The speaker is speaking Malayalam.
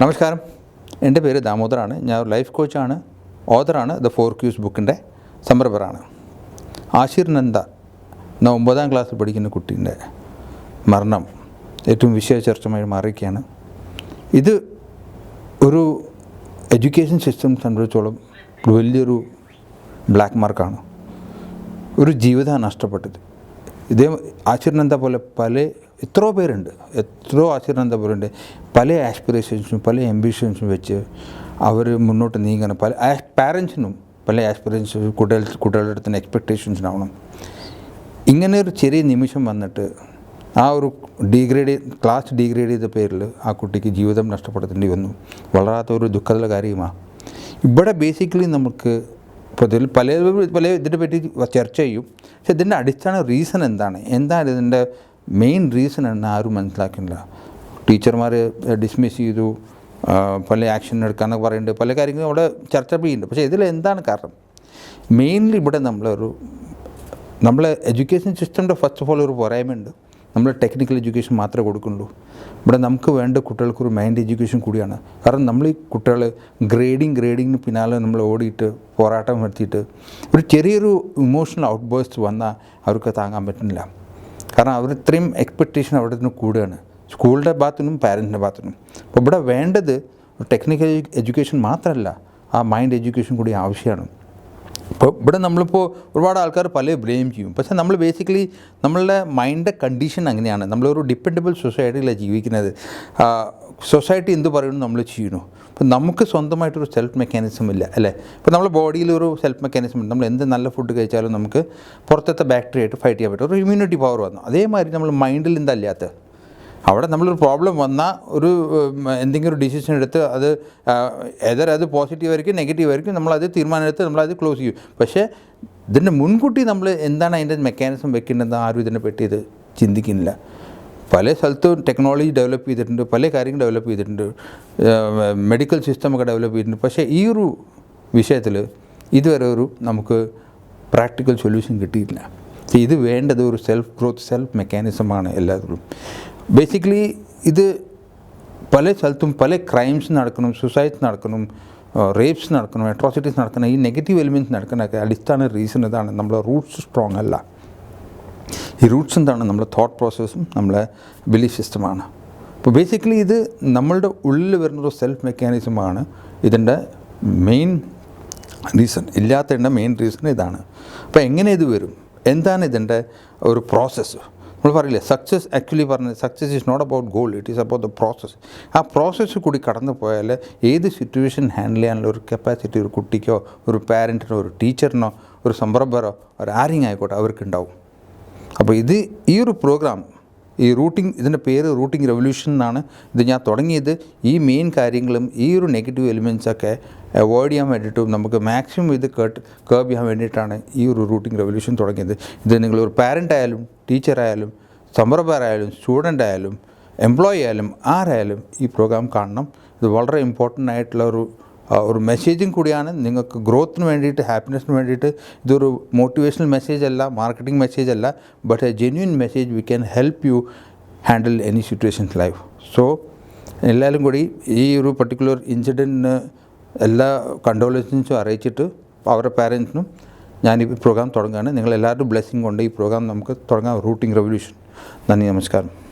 നമസ്കാരം. എന്റെ പേര് ദാമോദറാണ്. ഞാൻ ഒരു ലൈഫ് കോച്ചാണ്. ഓതറാണ്. ദ ഫോർ ക്യൂസ് ബുക്കിന്റെ സംരംഭറാണ് ആശിർ നന്ദ എന്ന ഒമ്പതാം ക്ലാസ്സിൽ പഠിക്കുന്ന കുട്ടീന്റെ മരണം ഏറ്റവും വിഷയ ചർച്ചമായി ഇത് ഒരു എഡ്യൂക്കേഷൻ സിസ്റ്റം സംബന്ധിച്ചോളം വലിയൊരു ബ്ലാക്ക് മാർക്കാണ്. ഒരു ജീവിതം നഷ്ടപ്പെട്ടത്. ഇതേ ആശിർ നന്ദ പോലെ പല എത്രയോ പേരുണ്ട്. എത്രയോ പേരുണ്ട് പല ആസ്പിറേഷൻസും പല എംബിഷൻസും വെച്ച് അവർ മുന്നോട്ട് നീങ്ങണം. പല പാരൻസിനും പല ആസ്പിറേഷൻസും കുട്ടികൾ കുട്ടികളുടെ അടുത്ത് എക്സ്പെക്റ്റേഷൻസിനാവണം ഇങ്ങനെ ഒരു ചെറിയ നിമിഷം വന്നിട്ട് ആ ഒരു ഡീഗ്രേഡ് ക്ലാസ് ഡീഗ്രേഡ് ചെയ്ത പേരിൽ ആ കുട്ടിക്ക് ജീവിതം നഷ്ടപ്പെടുത്തേണ്ടി വന്നു. വളരാത്ത ഒരു ദുഃഖത്തിലെ കാര്യമാണ് ഇവിടെ ബേസിക്കലി നമുക്ക് പൊതുവിൽ പല പല ഇതിനെ പറ്റി ചർച്ച ചെയ്യും. പക്ഷെ ഇതിന്റെ അടിസ്ഥാന റീസൺ എന്താണ്? എന്താണ് ഇതിന്റെ മെയിൻ റീസൺ എന്ന് ആരും മനസ്സിലാക്കുന്നില്ല. ടീച്ചർമാർ ഡിസ്മിസ് ചെയ്തു. പല ആക്ഷൻ എടുക്കാനൊക്കെ പറയുന്നുണ്ട് പല കാര്യങ്ങളും അവിടെ ചർച്ച ചെയ്യുന്നുണ്ട്. പക്ഷേ ഇതിൽ എന്താണ് കാരണം? മെയിൻലി ഇവിടെ നമ്മളൊരു നമ്മളെ എഡ്യൂക്കേഷൻ സിസ്റ്റമിന്റെ ഫസ്റ്റ് ഓഫ് ഓൾ ഒരു പോരായ്മയുണ്ട്. നമ്മൾ ടെക്നിക്കൽ എഡ്യൂക്കേഷൻ മാത്രമേ കൊടുക്കുന്നുള്ളൂ. ഇവിടെ നമുക്ക് വേണ്ട കുട്ടികൾക്കൊരു മൈൻഡ് എഡ്യൂക്കേഷൻ കൂടിയാണ്. കാരണം നമ്മൾ ഈ കുട്ടികൾ ഗ്രേഡിങ് ഗ്രേഡിങ്ങിന് പിന്നാലെ നമ്മൾ ഓടിയിട്ട് പോരാട്ടം നടത്തിയിട്ട് ഒരു ചെറിയൊരു ഇമോഷണൽ ഔട്ട് ബേസ്റ്റ് വന്നാൽ അവർക്ക് താങ്ങാൻ പറ്റുന്നില്ല. കാരണം അവർ ഇത്രയും എക്സ്പെക്റ്റേഷൻ അവിടെ നിന്ന് കൂടുകയാണ്. സ്കൂളിന്റെ ഭാഗത്തുനിന്നും പാരന്റിന്റെ ഭാഗത്തുനിന്നും. അപ്പോൾ ഇവിടെ വേണ്ടത് ടെക്നിക്കൽ എഡ്യൂക്കേഷൻ മാത്രമല്ല ആ മൈൻഡ് എഡ്യൂക്കേഷൻ കൂടി ആവശ്യമാണ്. ഇപ്പോൾ ഇവിടെ നമ്മളിപ്പോൾ ഒരുപാട് ആൾക്കാർ പല ബ്ലെയിം ചെയ്യും. പക്ഷേ നമ്മൾ ബേസിക്കലി നമ്മളുടെ മൈൻഡ് കണ്ടീഷൻ അങ്ങനെയാണ്. നമ്മളൊരു ഡിപ്പെൻഡബിൾ സൊസൈറ്റിയിലാണ് ജീവിക്കുന്നത്. സൊസൈറ്റി എന്ത് പറയുന്നു നമ്മൾ ചെയ്യണു അപ്പോൾ നമുക്ക് സ്വന്തമായിട്ടൊരു സെൽഫ് മെക്കാനിസം ഇല്ല അല്ലേ? ഇപ്പോൾ നമ്മുടെ ബോഡിയിൽ ഒരു സെൽഫ് മെക്കാനിസം ഉണ്ട്. നമ്മൾ എന്ത് നല്ല ഫുഡ് കഴിച്ചാലും നമുക്ക് പുറത്തത്തെ ബാക്ടീരിയ ആയിട്ട് ഫൈറ്റ് ചെയ്യാൻ പറ്റും. ഒരു ഇമ്മ്യൂണിറ്റി പവർ വന്നു. അതേമാതിരി നമ്മൾ മൈൻഡിൽ എന്താ ഇല്ലാത്തത്? അവിടെ നമ്മളൊരു പ്രോബ്ലം വന്നാൽ ഒരു എന്തെങ്കിലും ഒരു ഡിസിഷൻ എടുത്ത് അത് എതർ അത് പോസിറ്റീവ് ആയിരിക്കും നെഗറ്റീവ് ആയിരിക്കും നമ്മളത് തീരുമാനമെടുത്ത് നമ്മളത് ക്ലോസ് ചെയ്യും. പക്ഷേ ഇതിന്റെ മുൻകൂട്ടി നമ്മൾ എന്താണ് അതിന്റെ മെക്കാനിസം വെക്കേണ്ടതെന്ന് ആരും ഇതിനെ പറ്റി ഇത് ചിന്തിക്കുന്നില്ല. പല സ്ഥലത്തും ടെക്നോളജി ഡെവലപ്പ് ചെയ്തിട്ടുണ്ട് പല കാര്യങ്ങൾ ഡെവലപ്പ് ചെയ്തിട്ടുണ്ട് മെഡിക്കൽ സിസ്റ്റമൊക്കെ ഡെവലപ്പ് ചെയ്തിട്ടുണ്ട്. പക്ഷേ ഈ ഒരു വിഷയത്തിൽ ഇതുവരെ ഒരു നമുക്ക് പ്രാക്ടിക്കൽ സൊല്യൂഷൻ കിട്ടിയിട്ടില്ല. ഇത് വേണ്ടത് ഒരു സെൽഫ് ഗ്രോത്ത് സെൽഫ് മെക്കാനിസമാണ് എല്ലാത്തിലും. ബേസിക്കലി ഇത് പല സ്ഥലത്തും പല ക്രൈംസ് നടക്കണം സുസൈഡ്സ് നടക്കണം റേപ്സ് നടക്കണം അട്രോസിറ്റീസ് നടക്കണം ഈ നെഗറ്റീവ് എലിമെന്റ്സ് നടക്കണമൊക്കെ അടിസ്ഥാന റീസൺ ഇതാണ്. നമ്മളെ റൂട്ട്സ് സ്ട്രോങ് അല്ല. ഈ റൂട്ട്സ് എന്താണ്? നമ്മുടെ തോട്ട് പ്രോസസ്സും നമ്മളെ ബിലീഫ് സിസ്റ്റമാണ് അപ്പോൾ ബേസിക്കലി ഇത് നമ്മളുടെ ഉള്ളിൽ വരുന്നൊരു സെൽഫ് മെക്കാനിസമാണ് ഇതിന്റെ മെയിൻ റീസൺ ഇല്ലാത്തതിന്റെ മെയിൻ റീസൺ ഇതാണ്. അപ്പോൾ എങ്ങനെ ഇത് വരും? എന്താണ് ഇതിന്റെ ഒരു പ്രോസസ്സ് നമ്മൾ പറയില്ലേ സക്സസ് ആക്ച്വലി പറഞ്ഞത് success is not about goal it is about the process ആ പ്രോസസ്സ് കൂടി കടന്നു പോയാൽ ഏത് സിറ്റുവേഷൻ ഹാൻഡിൽ ചെയ്യാനുള്ള ഒരു കപ്പാസിറ്റി ഒരു കുട്ടിക്കോ ഒരു പാരന്റിനോ ഒരു ടീച്ചറിനോ ഒരു സംരംഭരോ ഒരു ആരെങ്കിലും ആയിക്കോട്ടെ അവർക്കുണ്ടാവും. അപ്പോൾ ഇത് ഈ ഒരു പ്രോഗ്രാം ഈ റൂട്ടിംഗ് ഇതിന്റെ പേര് റൂട്ടിംഗ് റെവല്യൂഷൻ എന്നാണ് ഇത് ഞാൻ തുടങ്ങിയത്. ഈ മെയിൻ കാര്യങ്ങളും ഈ ഒരു നെഗറ്റീവ് എലിമെൻസൊക്കെ അവോയ്ഡ് ചെയ്യാൻ വേണ്ടിയിട്ടും നമുക്ക് മാക്സിമം ഇത് കേട്ട് കേർബ് ചെയ്യാൻ വേണ്ടിയിട്ടാണ് ഈ ഒരു റൂട്ടിംഗ് റെവല്യൂഷൻ തുടങ്ങിയത്. ഇത് നിങ്ങൾ ഒരു പാരന്റ് ആയാലും ടീച്ചറായാലും സംരംഭകരായാലും സ്റ്റുഡന്റ് ആയാലും എംപ്ലോയി ആയാലും ആരായാലും ഈ പ്രോഗ്രാം കാണണം. ഇത് വളരെ ഇമ്പോർട്ടന്റ് ആയിട്ടുള്ള ഒരു ഒരു മെസ്സേജും കൂടിയാണ്. നിങ്ങൾക്ക് ഗ്രോത്തിന് വേണ്ടിയിട്ട് ഹാപ്പിനെസ്സിന് വേണ്ടിയിട്ട് ഇതൊരു മോട്ടിവേഷണൽ മെസ്സേജ് അല്ല മാർക്കറ്റിംഗ് മെസ്സേജ് അല്ല but a genuine message we can help you handle any situations life so എല്ലാവരും കൂടി ഈ ഒരു പർട്ടിക്കുലർ ഇൻസിഡന്റിന് എല്ലാ കണ്ടോളൻസും അറിയിച്ചിട്ട് അവരുടെ പാരൻസിനും ഞാൻ ഈ പ്രോഗ്രാം തുടങ്ങുകയാണ്. നിങ്ങൾ എല്ലാവരുടെയും ബ്ലെസ്സിങ് കൊണ്ട് ഈ പ്രോഗ്രാം നമുക്ക് തുടങ്ങാം. റൂട്ടിംഗ് റെവല്യൂഷൻ നന്ദി നമസ്കാരം.